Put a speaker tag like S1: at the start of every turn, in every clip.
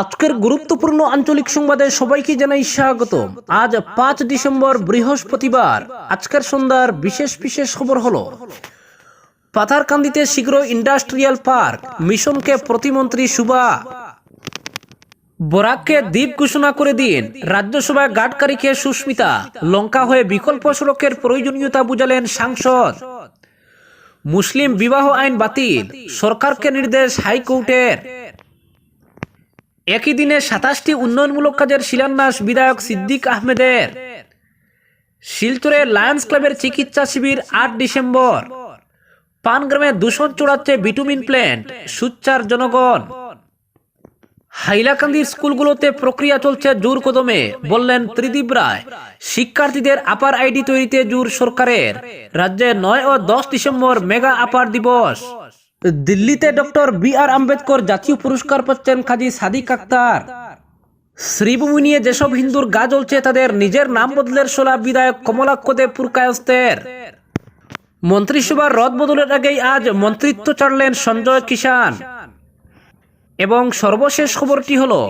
S1: আজকের গুরুত্বপূর্ণ আঞ্চলিক সংবাদে সবাইকে জানাই স্বাগত। আজ পাঁচ ডিসেম্বর, বৃহস্পতিবার। আজকের সন্ধ্যার বিশেষ বিশেষ খবর হলো, পাথারকান্দিতে শীঘ্র ইন্ডাস্ট্রিয়াল পার্ক, মিশনকে প্রতিমন্ত্রী সুবা বরাককে দ্বীপ ঘোষণা করে দিন, রাজ্যসভায় গাডকারিকে সুস্মিতা। লঙ্কা হয়ে বিকল্প সড়কের প্রয়োজনীয়তা বুঝালেন সাংসদ। মুসলিম বিবাহ আইন বাতিল, সরকারকে নির্দেশ হাইকোর্টের। একই দিনে সাতাশটি উন্নয়নমূলক কাজের শিলান্যাস বিধায়ক সিদ্দিক আহমেদের। শিলচরে লায়ন্স ক্লাবের চিকিৎসা শিবির আট ডিসেম্বর। পানগ্রামে দূষণ চড়াচ্ছে বিটুমিন প্ল্যান্ট, সুচ্চার জনগণ। হাইলাকান্দির স্কুলগুলোতে প্রক্রিয়া চলছে জোর কদমে, বললেন ত্রিদীপ রায়, শিক্ষার্থীদের আপার আইডি তৈরিতে জোর সরকারের। রাজ্যে নয় ও দশ ডিসেম্বর মেগা আপার দিবস। দিল্লিতে ডক্টর বি আর আম্বেদকর জাতীয় পুরস্কার পাচ্ছেন কাজী সাদিক আক্তার। শ্রীভূমি নিয়ে যেসব হিন্দুর গা জ্বলছে, তাদের নিজের নাম বদলের সোলা বিধায়ক কমলাক্ষ দেব পুরকায়স্তের মন্ত্রিসভার রদ বদলের আগেই আজ মন্ত্রিত্ব ছাড়লেন সঞ্জয় কিষান এবং সর্বশেষ খবরটি হলো,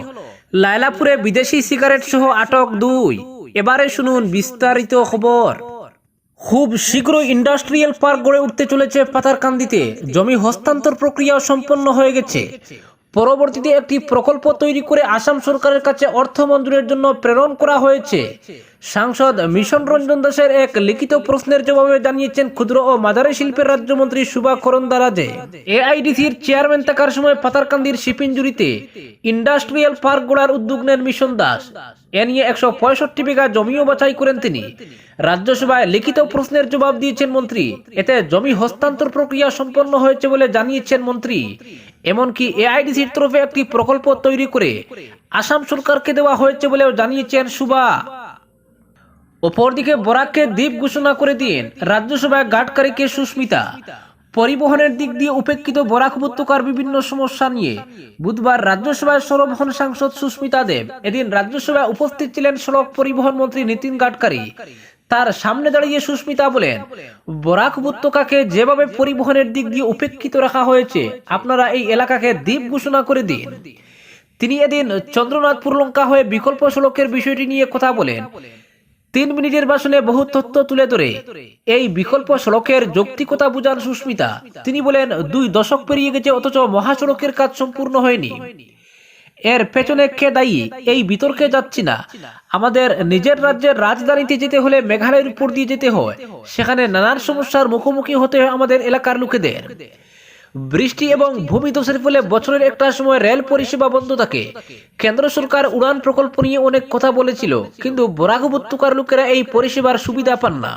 S1: লায়লাপুরে বিদেশি সিগারেট সহ আটক দুই। এবারে শুনুন বিস্তারিত খবর। খুব শীঘ্রই ইন্ডাস্ট্রিয়াল পার্ক গড়ে উঠতে চলেছে পাতারকান্দিতে। জমি হস্তান্তর প্রক্রিয়া সম্পন্ন হয়ে গেছে। পরবর্তীতে একটি প্রকল্প তৈরি করে আসাম সরকারের কাছে অর্থ মঞ্জুরের জন্য প্রেরণ করা হয়েছে। সাংসদ মিশন রঞ্জন দাসের এক লিখিত প্রশ্নের জবাবে জানিয়েছেন ক্ষুদ্র ও মাঝারি শিল্পের রাজ্যমন্ত্রী সুভা করন্দারাজে এআইডিসির চেয়ারম্যান থাকার সময় পাতারকান্দির শিপিঞ্জুরিতে ইন্ডাস্ট্রিয়াল পার্ক গড়ার উদ্যোগ নেন মিশন দাস। এ নিয়ে একশো পঁয়ষট্টি বিঘা জমিও বাছাই করেন তিনি। রাজ্যসভায় লিখিত প্রশ্নের জবাব দিয়েছেন মন্ত্রী। এতে জমি হস্তান্তর প্রক্রিয়া সম্পন্ন হয়েছে বলে জানিয়েছেন মন্ত্রী। এমনকি এআইডিসির তরফে একটি প্রকল্প তৈরি করে আসাম সরকারকে দেওয়া হয়েছে বলেও জানিয়েছেন সুবা। অপরদিকে বরাককে দ্বীপ ঘোষণা করে দিন রাজ্যসভায় গাডকারিকে সুস্মিতা। পরিবহনের দিক দিয়ে উপেক্ষিত বরাক উপত্যকার বিভিন্ন সমস্যা নিয়ে বুধবার রাজ্যসভায় সরবহন সাংসদ সুস্মিতা দেব। এদিন রাজ্যসভায় উপস্থিত ছিলেন সড়ক পরিবহন মন্ত্রী নীতিন গাডকারি। তার সামনে দাঁড়িয়ে সুস্মিতা বলেন, বরাক উপত্যকাকে যেভাবে পরিবহনের দিক দিয়ে উপেক্ষিত রাখা হয়েছে, আপনারা এই এলাকাকে দ্বীপ ঘোষণা করে দিন। তিনি এদিন চন্দ্রনাথপুর লঙ্কা হয়ে বিকল্প সড়কের বিষয়টি নিয়ে কথা বলেন। তিন মিনিটের ভাষণে বহু তথ্য তুলে ধরে। এই বিকল্প সড়কের যৌক্তিকতা বুঝান সুস্মিতা। তিনি বলেন, দুই দশক পেরিয়ে গেছে, অথচ মহাসড়কের কাজ সম্পূর্ণ হয়নি। এর পেছনে কে দায়ী? এই বিতর্কে যাচ্ছি না। আমাদের নিজের রাজ্যের রাজধানীতে যেতে হলে মেঘালয়ের উপর দিয়ে যেতে হয়। সেখানে নানান সমস্যার মুখোমুখি হতে হয় আমাদের এলাকার লোকেদের। বৃষ্টি এবং ভূমিধসের ফলে বছরের একটা সময় রেল পরিষেবা বন্ধ থাকে। কেন্দ্র সরকার উড়ান প্রকল্প নিয়ে অনেক কথা বলেছিল, কিন্তু বরাক উপত্যকার লোকেরা এই পরিষেবার সুবিধা পান না।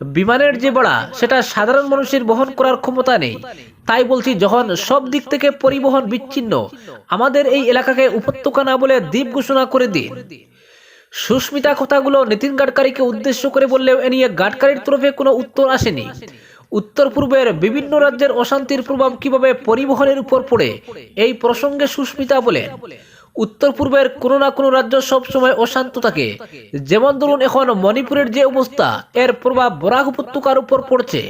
S1: বিমানের যে ভাড়া, সেটা সাধারণ মানুষের বহন করার ক্ষমতা নেই। তাই বলছি, যখন সব দিক থেকে পরিবহন বিচ্ছিন্ন, আমাদের এই এলাকাকে উপত্যকা না বলে দ্বীপ ঘোষণা করে দিন। সুস্মিতা কথাগুলো নীতিন গাডকারিকে উদ্দেশ্য করে বললেও এ নিয়ে গাডকারির তরফে কোনো উত্তর আসেনি। উত্তর পূর্বের বিভিন্ন রাজ্যের অশান্তির প্রভাব কীভাবে পরিবহনের উপর পড়ে, এই প্রসঙ্গে সুস্মিতা বলেন, উত্তর পূর্বের কোনো না কোনো রাজ্য সবসময় অশান্ত থাকে। যেমন ধরুন এখন মণিপুরের যে অবস্থা, এর প্রভাব বরাক উপত্যকার উপর পড়ছে।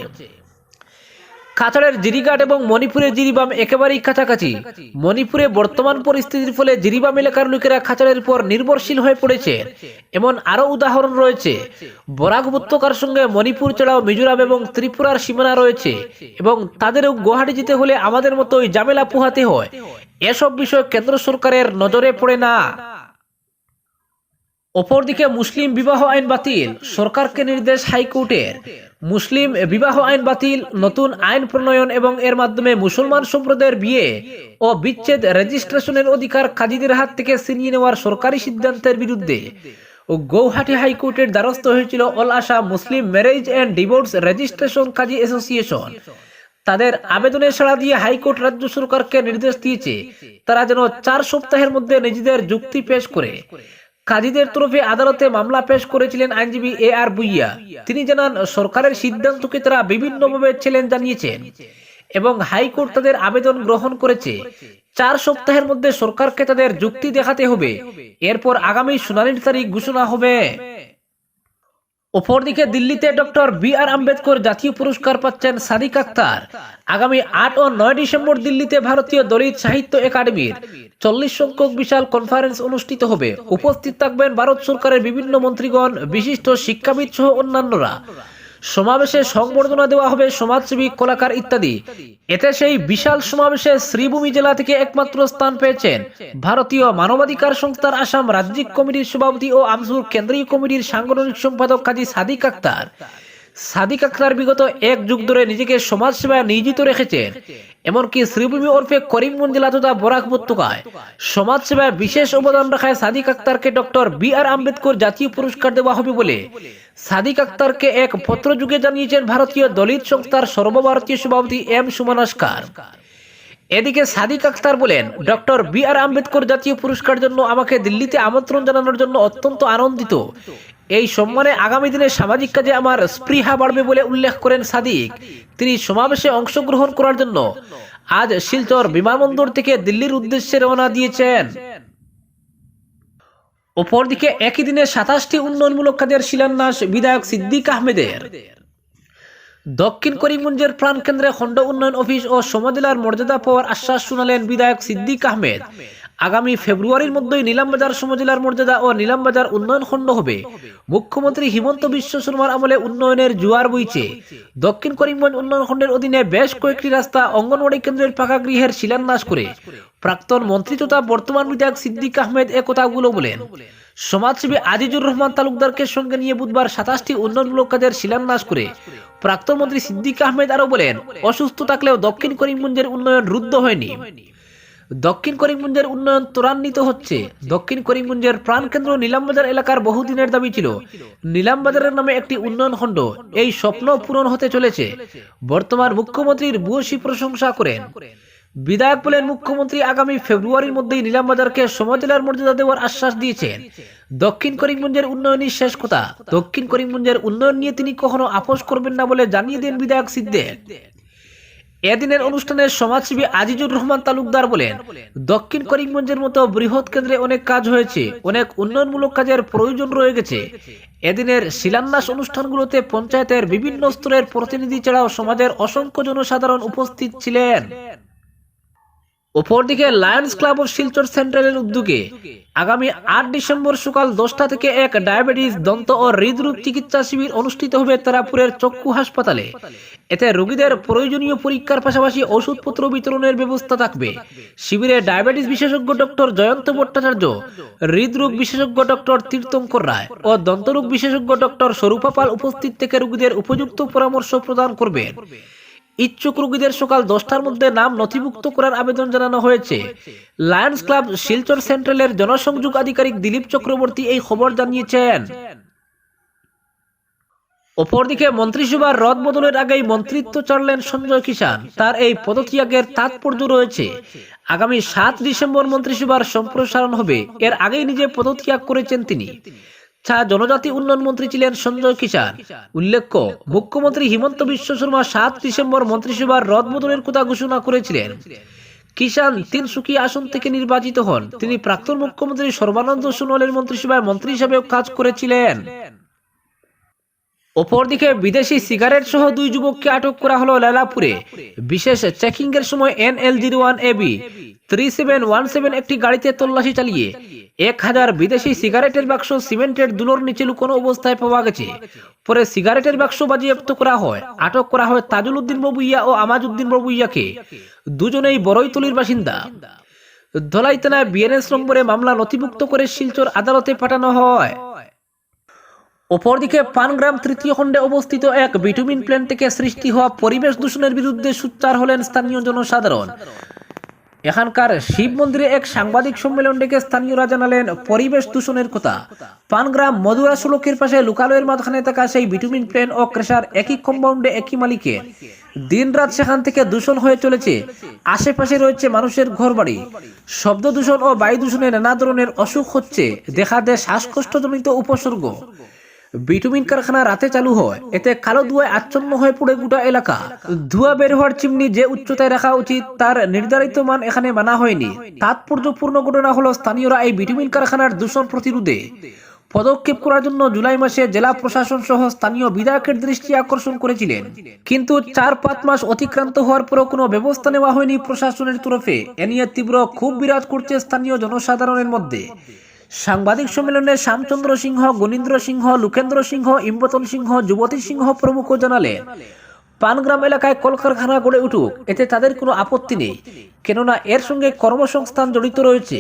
S1: কাছাড়ের জিরিঘাট এবং মণিপুরের জিরিবাম একেবারেই কাছাকাছি। মণিপুরে বর্তমান পরিস্থিতির ফলে জিরিবাম এলাকার লোকেরা খাঁচাড়ের উপর নির্ভরশীল হয়ে পড়েছে। এমন আরও উদাহরণ রয়েছে, বরাক উপত্যকার সঙ্গে মণিপুর ছাড়াও মিজোরাম এবং ত্রিপুরার সীমানা রয়েছে এবং তাদেরও গুয়াহাটি যেতে হলে আমাদের মতোই জামেলা পোহাতে হয়। এসব বিষয় কেন্দ্র সরকারের নজরে পড়ে না। অপরদিকে মুসলিম বিবাহ আইন বাতিল, সরকারকে নির্দেশ হাইকোর্টের। মুসলিম বিবাহ আইন বাতিল, নতুন আইন প্রণয়ন এবং এর মাধ্যমে মুসলমান সম্প্রদায়ের বিয়ে ও বিচ্ছেদ রেজিস্ট্রেশনের অধিকার কাজীদের হাত থেকে ছিনিয়ে নেওয়ার সরকারি সিদ্ধান্তের বিরুদ্ধে গৌহাটি হাইকোর্টের দ্বারস্থ হয়েছিল all Assam Muslim marriage and divorce registration Kazi association. তাদের আবেদনে সাড়া দিয়ে হাইকোর্ট রাজ্য সরকারকে নির্দেশ দিয়েছে, তারা যেন চার সপ্তাহের মধ্যে নিজেদের যুক্তি পেশ করে। কাজীদের তরফে আদালতে মামলা পেশ করেছিলেন আইনজীবী এ আর বুইয়া তিনি জানান, সরকারের সিদ্ধান্তকে তারা বিভিন্নভাবে চ্যালেঞ্জ জানিয়েছেন এবং হাইকোর্ট তাদের আবেদন গ্রহণ করেছে। চার সপ্তাহের মধ্যে সরকারকে তাদের যুক্তি দেখাতে হবে। এরপর আগামী শুনানির তারিখ ঘোষণা হবে। অপরদিকে দিল্লিতে ডক্টর বি আর আম্বেদকর জাতীয় পুরস্কার পাচ্ছেন সাদিক আক্তার। আগামী আট ও নয় ডিসেম্বর দিল্লিতে ভারতীয় দলিত সাহিত্য একাডেমির চল্লিশ সংখ্যক বিশাল কনফারেন্স অনুষ্ঠিত হবে। উপস্থিত থাকবেন ভারত সরকারের বিভিন্ন মন্ত্রীগণ, বিশিষ্ট শিক্ষাবিদ সহ অন্যান্যরা। সমাবেশে সংবর্ধনা দেওয়া হবে সমাজসেবী, কলাকার ইত্যাদি। এতে সেই বিশাল সমাবেশে শ্রীভূমি জেলা থেকে একমাত্র স্থান পেয়েছেন ভারতীয় মানবাধিকার সংস্থার আসাম রাজ্যিক কমিটির সভাপতি ও আমসুর কেন্দ্রীয় কমিটির সাংগঠনিক সম্পাদক কাজী সাদিক আক্তার। সাদিক আক্তার বিগত এক যুগ ধরে নিজেকে সমাজসেবায় নিয়োজিত রেখেছেন এমনকি শ্রীভূমি ওরফে করিমগঞ্জ জেলা তথা বরাক উপত্যকায় সমাজসেবায় বিশেষ অবদান রাখায় সাদিক আক্তারকে ডক্টর বি আর আম্বেদকর জাতীয় পুরস্কার দেওয়া হবে বলে সাদিক আক্তারকে এক পত্রযুগে জানিয়েছেন ভারতীয় দলিত সংস্থার সর্বভারতীয় সভাপতি এম সুমনস্কার এদিকে সাদিক আক্তার বলেন, ডক্টর বি আর আম্বেদকর জাতীয় পুরস্কার জন্য আমাকে দিল্লিতে আমন্ত্রণ জানানোর জন্য অত্যন্ত আনন্দিত। এই সম্মানে আগামী দিনে সামাজিক কাজে আমার স্পৃহা বাড়বে বলে উল্লেখ করেন সাদিক। তিনি সমাবেশে অংশগ্রহণ করার জন্য আজ শিলচর বিমানবন্দর থেকে দিল্লির উদ্দেশ্যে রওনা দিয়েছেন। অপরদিকে একই দিনে সাতাশটি উন্নয়নমূলক কাজের শিলান্যাস বিধায়ক সিদ্দিক আহমেদের। দক্ষিণ করিমগঞ্জের প্রাণকেন্দ্রে খণ্ড উন্নয়ন অফিস ও সমজেলার মর্যাদা পাওয়ার আশ্বাস শুনালেন বিধায়ক সিদ্দিক আহমেদ। আগামী ফেব্রুয়ারির মধ্যেই নিলামবাজার সমজেলার মর্যাদা ও নিলামবাজার উন্নয়ন খণ্ড হবে। মুখ্যমন্ত্রী হিমন্ত বিশ্ব শর্মার আমলে উন্নয়নের জোয়ার বইছে। দক্ষিণ করিমগঞ্জ উন্নয়ন খণ্ডের অধীনে বেশ কয়েকটি রাস্তা অঙ্গনওয়াড়ি কেন্দ্রের পাকা গৃহের শিলান্যাস করে। প্রাক্তন মন্ত্রী তথা বর্তমান বিধায়ক সিদ্দিক আহমেদ এ কথাগুলো বলেন। সমাজসেবী আজিজুর রহমান তালুকদারকে সঙ্গে নিয়ে বুধবার সাতাশটি উন্নয়নমূলক কাজের শিলান্যাস করে। প্রাক্তন মন্ত্রী সিদ্দিক আহমেদ আরও বলেন, অসুস্থ থাকলেও দক্ষিণ করিমগঞ্জের উন্নয়ন রুদ্ধ হয়নি। দক্ষিণ করিমগঞ্জের উন্নয়ন ত্বরান্বিত হচ্ছে। দক্ষিণ করিমগঞ্জের প্রাণকেন্দ্র নিলামবাজার এলাকার বহুদিনের দাবি ছিল। নিলামবাজারের নামে একটি উন্নয়ন খণ্ড। এই স্বপ্ন পূরণ হতে চলেছে। বর্তমান মুখ্যমন্ত্রীর ভূয়সী প্রশংসা করেন। বিধায়ক বলেন মুখ্যমন্ত্রী আগামী ফেব্রুয়ারির মধ্যেই নিলামবাজারকে সমজেলার মর্যাদা দেওয়ার আশ্বাস দিয়েছেন। দক্ষিণ করিমগঞ্জের উন্নয়নই শেষ কথা। দক্ষিণ করিমগঞ্জের উন্নয়ন নিয়ে তিনি কখনো আপোষ করবেন না বলে জানিয়ে দেন বিধায়ক সিদ্দেক। এদিনের অনুষ্ঠানে সমাজসেবী আজিজুর রহমান তালুকদার বলেন দক্ষিণ করিমগঞ্জের মতো বৃহৎ কেন্দ্রে অনেক কাজ হয়েছে অনেক উন্নয়নমূলক কাজের প্রয়োজন রয়ে গেছে। এদিনের শিলান্যাস অনুষ্ঠানগুলোতে পঞ্চায়েতের বিভিন্ন স্তরের প্রতিনিধি ছাড়াও সমাজের অসংখ্য জনসাধারণ উপস্থিত ছিলেন। অপরদিকে লায়ন্স ক্লাব অফ শিলচর সেন্ট্রালের উদ্যোগে আগামী আট ডিসেম্বর সকাল দশটা থেকে এক ডায়াবেটিস, দন্ত ও হৃদরোগ চিকিৎসা শিবির অনুষ্ঠিত হবে তারাপুরের চক্ষু হাসপাতালে। এতে রোগীদের প্রয়োজনীয় পরীক্ষার পাশাপাশি ওষুধপত্র বিতরণের ব্যবস্থা থাকবে। শিবিরে ডায়াবেটিস বিশেষজ্ঞ ডক্টর জয়ন্ত ভট্টাচার্য, হৃদরোগ বিশেষজ্ঞ ডক্টর তীর্থঙ্কর রায় ও দন্তরোগ বিশেষজ্ঞ ডক্টর স্বরূপা পাল উপস্থিত থেকে রোগীদের উপযুক্ত পরামর্শ প্রদান করবেন। ইচ্ছুক রোগীদের সকাল দশটার মধ্যে নাম নথিভুক্ত করার আবেদন জানানো হয়েছে। লায়ন্স ক্লাব শিলচর সেন্ট্রালের জনসংযোগ আধিকারিক দিলীপ চক্রবর্তী এই খবর জানিয়েছেন। অপরদিকে মন্ত্রিসভার রদ বদলের আগেই মন্ত্রিত্ব ছাড়লেন সঞ্জয় কিষান তার এই পদত্যাগের তাৎপর্য রয়েছে। আগামী সাত ডিসেম্বর মন্ত্রিসভার সম্প্রসারণ হবে। এর আগেই নিজে পদত্যাগ করেছেন তিনি। ছা, জনজাতি উন্নয়ন মন্ত্রী ছিলেন সঞ্জয় কিষান উল্লেখ্য, মুখ্যমন্ত্রী হিমন্ত বিশ্ব শর্মা সাত ডিসেম্বর মন্ত্রিসভার রদ বদলের কথা ঘোষণা করেছিলেন। কিষান তিনসুকি আসন থেকে নির্বাচিত হন। তিনি প্রাক্তন মুখ্যমন্ত্রী সর্বানন্দ সোনোয়ালের মন্ত্রিসভায় মন্ত্রী হিসেবেও কাজ করেছিলেন। অপরদিকে বিদেশি সিগারেট সহ দুই যুবককে আটক করা হলো লালাপুরে। বিশেষ চেকিং এর সময় N L zero one AB three seven one seven একটি গাড়িতে তল্লাশি চালিয়ে এক হাজার বিদেশি সিগারেটের বাক্স সিমেন্টের দুলোর নিচে লুকোনো অবস্থায় পাওয়া গেছে। পরে সিগারেটের বাক্স বাজেয়াপ্ত করা হয়, আটক করা হয় তাজুল উদ্দিন বাবুইয়া ও আমাজউদ্দিন বাবুইয়াকে। দুজনেই বড়ইতলির বাসিন্দা। ধলাই থানায় বিএনএস নম্বরে মামলা নথিভুক্ত করে শিলচর আদালতে পাঠানো হয়। অপরদিকে পানগ্রাম তৃতীয় খণ্ডে অবস্থিত এক বিটুমিন প্ল্যান্ট থেকে সৃষ্টি হওয়া পরিবেশ দূষণের বিরুদ্ধে সোচ্চার হলেন স্থানীয় জনসাধারণ। এখানকার শিব মন্দিরে এক সাংবাদিক সম্মেলন ডেকে স্থানীয়রা জানালেন পরিবেশ দূষণের কথা। পানগ্রাম মধুরা সুলকের পাশে লোকালয়ের মাঝখানে থাকা সেই ভিটামিন প্লেন ও ক্রেশার একই কম্পাউন্ডে একই মালিকের দিনরাত সেখান থেকে দূষণ হয়ে চলেছে। আশেপাশে রয়েছে মানুষের ঘরবাড়ি। শব্দ দূষণ ও বায়ু দূষণে নানা ধরনের অসুখ হচ্ছে। দেখা দেয় শ্বাসকষ্টজনিত উপসর্গ। বিটুমিন কারখানা রাতে চালু হয়। এতে কালো ধুয়ায় আচ্ছন্ন হয়ে পড়ে গোটা এলাকা। ধোঁয়া বের হওয়ার চিমনি যে উচ্চতায় রাখা উচিত, তার নির্ধারিত মান এখানে মানা হয়নি। তাৎপর্যপূর্ণ ঘটনা হলো স্থানীয়রা এই বিটুমিন কারখানার দূষণ প্রতিরোধে। পদক্ষেপ করার জন্য জুলাই মাসে জেলা প্রশাসন সহ স্থানীয় বিধায়কের দৃষ্টি আকর্ষণ করেছিলেন। কিন্তু চার পাঁচ মাস অতিক্রান্ত হওয়ার পরও কোনো ব্যবস্থা নেওয়া হয়নি প্রশাসনের তরফে। এ নিয়ে তীব্র ক্ষোভ বিরাজ করছে স্থানীয় জনসাধারণের মধ্যে। সাংবাদিক সম্মেলনে শ্যামচন্দ্র সিংহ গণীন্দ্র সিংহ লোকেন্দ্র সিংহ ইম্বতন সিংহ যুবতী সিংহ প্রমুখ জানালেন। পানগ্রাম এলাকায় কলকারখানা গড়ে উঠুক, এতে তাদের কোনো আপত্তি নেই। কেননা এর সঙ্গে কর্মসংস্থান জড়িত রয়েছে।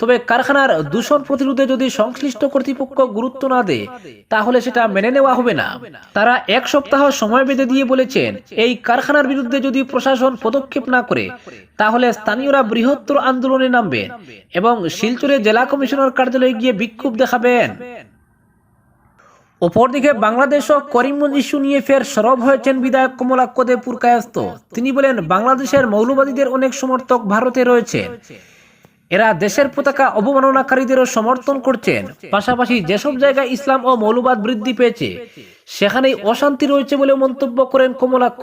S1: তবে কারখানার দূষণ প্রতিরোধে যদি সংশ্লিষ্ট কর্তৃপক্ষ গুরুত্ব না দেয়, তাহলে সেটা মেনে নেওয়া হবে না। তারা এক সপ্তাহ সময় বেঁধে দিয়ে বলেছেন, এই কারখানার বিরুদ্ধে যদি প্রশাসন পদক্ষেপ না করে, তাহলে স্থানীয়রা বৃহত্তর আন্দোলনে নামবেন এবং শিলচরে জেলা কমিশনার কার্যালয়ে গিয়ে বিক্ষোভ দেখাবেন। অপরদিকে বাংলাদেশ ও করিমগঞ্জ ইস্যু নিয়ে ফের সরব হয়েছেন বিধায়ক কমলাক্ষ দেব পুরকায়স্ত তিনি বলেন, বাংলাদেশের মৌলবাদীদের অনেক সমর্থক ভারতে রয়েছে। এরা দেশের পতাকা অবমাননাকারীদেরও সমর্থন করছেন। পাশাপাশি যেসব জায়গায় ইসলাম ও মৌলবাদ বৃদ্ধি পেয়েছে, সেখানেই অশান্তি রয়েছে বলে মন্তব্য করেন কমলাক্ষ।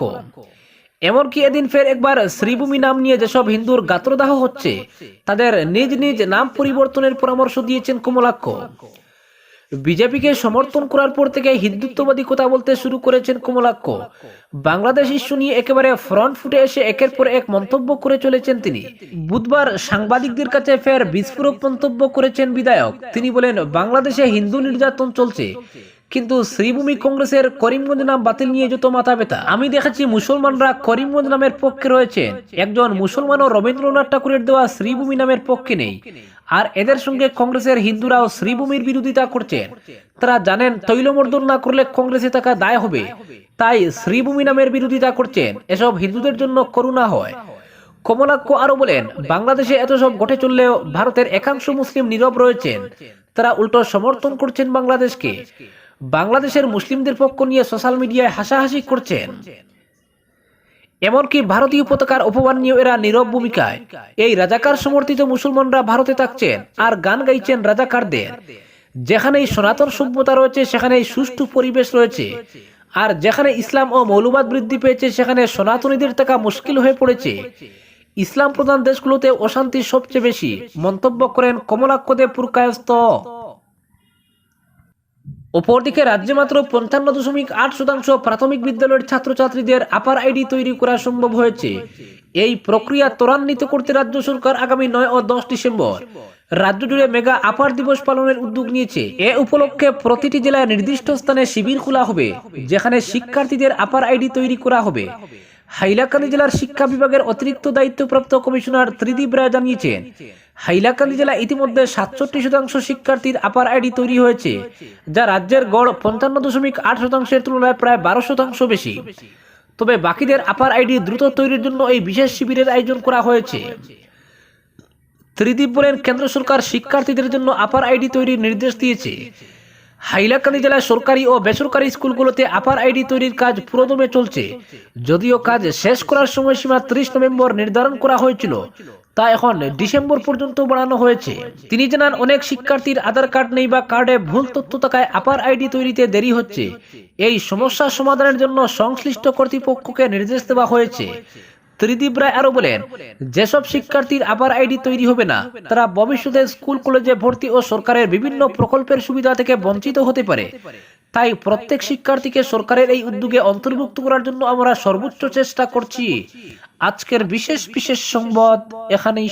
S1: এমনকি এদিন ফের একবার শ্রীভূমি নাম নিয়ে যেসব হিন্দুর গাত্রদাহ হচ্ছে, তাদের নিজ নিজ নাম পরিবর্তনের পরামর্শ দিয়েছেন কমলাক্ষ। বিজেপিকে সমর্থন করার পর থেকে হিন্দুত্ববাদী কথা বলতে শুরু করেছেন কমলাক্ষ বাংলাদেশ ইস্যু নিয়ে একেবারে ফ্রন্ট ফুটে এসে একের পর এক মন্তব্য করে চলেছেন তিনি। বুধবার সাংবাদিকদের কাছে ফের বিস্ফোরক মন্তব্য করেছেন বিধায়ক। তিনি বলেন, বাংলাদেশে হিন্দু নির্যাতন চলছে। কিন্তু শ্রীভূমি কংগ্রেসের করিমগঞ্জ নাম বাতিল নিয়ে যত মাথা ব্যথা আমি দেখেছি মুসলমানরা করিমগঞ্জ নামের পক্ষে রয়েছেন একজন মুসলমানও রবীন্দ্রনাথ ঠাকুরের দেওয়া শ্রীভূমি নামের পক্ষে নেই। আর এদের সঙ্গে কংগ্রেসের হিন্দুরাও শ্রীভূমির বিরোধিতা করছেন তারা জানেন তৈলমর্দন না করলে কংগ্রেসে থাকা দায় হবে। তাই শ্রীভূমি নামের বিরোধিতা করছেন এসব হিন্দুদের জন্য করুণা হয়। কমলাক্ষ আরও বলেন, বাংলাদেশে এত সব ঘটে চললেও ভারতের একাংশ মুসলিম নীরব রয়েছেন। তারা উল্টো সমর্থন করছেন বাংলাদেশকে। বাংলাদেশের মুসলিমদের পক্ষ নিয়ে সোশ্যাল মিডিয়ায় হাসাহাসি করছেন। এমনকি ভারতীয় পতাকার অপমান নিয়েও এরা নীরব ভূমিকায়। এই রাজাকার সমর্থিত মুসলমানরা ভারতে থাকছেন আর গান গাইছেন রাজাকারদের। যেখানেই সনাতন সভ্যতা রয়েছে, সেখানেই সুষ্ঠু পরিবেশ রয়েছে। আর যেখানে ইসলাম ও মৌলবাদ বৃদ্ধি পেয়েছে, সেখানে সনাতনীদের থাকা মুশকিল হয়ে পড়েছে। ইসলাম প্রধান দেশগুলোতে অশান্তি সবচেয়ে বেশি, মন্তব্য করেন কমলাক্ষদেব পুরকায়স্ত অপরদিকে রাজ্যে মাত্র পঞ্চান্ন দশমিক আট শতাংশ প্রাথমিক বিদ্যালয়ের ছাত্রছাত্রীদের আপার আইডি তৈরি করা সম্ভব হয়েছে। এই প্রক্রিয়া ত্বরান্বিত করতে রাজ্য সরকার আগামী নয় ও দশ ডিসেম্বর রাজ্য জুড়ে মেগা আপার দিবস পালনের উদ্যোগ নিয়েছে। এ উপলক্ষে প্রতিটি জেলায় নির্দিষ্ট স্থানে শিবির খোলা হবে, যেখানে শিক্ষার্থীদের আপার আইডি তৈরি করা হবে। হাইলাকান্দি জেলার শিক্ষা বিভাগের অতিরিক্ত দায়িত্বপ্রাপ্ত কমিশনার ত্রিদীপ রায় জানিয়েছেন হাইলাকান্দি জেলা ইতিমধ্যে সাতষট্টি শতাংশ শিক্ষার্থীর আপার আইডি তৈরি হয়েছে, যা রাজ্যের গড় পঞ্চান্ন দশমিক আট শতাংশের তুলনায় প্রায় বারো শতাংশ বেশি। তবে বাকিদের আপার আইডি দ্রুত তৈরির জন্য এই বিশেষ শিবিরের আয়োজন করা হয়েছে। ত্রিদীপ বলেন, কেন্দ্র সরকার শিক্ষার্থীদের জন্য আপার আইডি তৈরির নির্দেশ দিয়েছে। হাইলাকান্দি জেলায় সরকারি ও বেসরকারি স্কুলগুলোতে আপার আইডি তৈরির কাজ পুরোদমে চলছে। যদিও কাজ শেষ করার সময়সীমা ত্রিশ নভেম্বর নির্ধারণ করা হয়েছিল, তা এখন ডিসেম্বর পর্যন্ত বাড়ানো হয়েছে। তিনি জানান, অনেক শিক্ষার্থীর আধার কার্ড নেই বা কার্ডে ভুল তথ্য থাকায় আপার আইডি তৈরিতে দেরি হচ্ছে। এই সমস্যার সমাধানের জন্য সংশ্লিষ্ট কর্তৃপক্ষকে নির্দেশ দেওয়া হয়েছে। ত্রিদীপ রায় আরও বলেন, যেসব শিক্ষার্থীর আবার আইডি তৈরি হবে না, তারা ভবিষ্যতে স্কুল, কলেজে ভর্তি ও সরকারের বিভিন্ন প্রকল্পের সুবিধা থেকে বঞ্চিত হতে পারে। তাই প্রত্যেক শিক্ষার্থীকে সরকারের এই উদ্যোগে অন্তর্ভুক্ত করার জন্য আমরা সর্বোচ্চ চেষ্টা করছি। আজকের বিশেষ বিশেষ সংবাদ এখানেই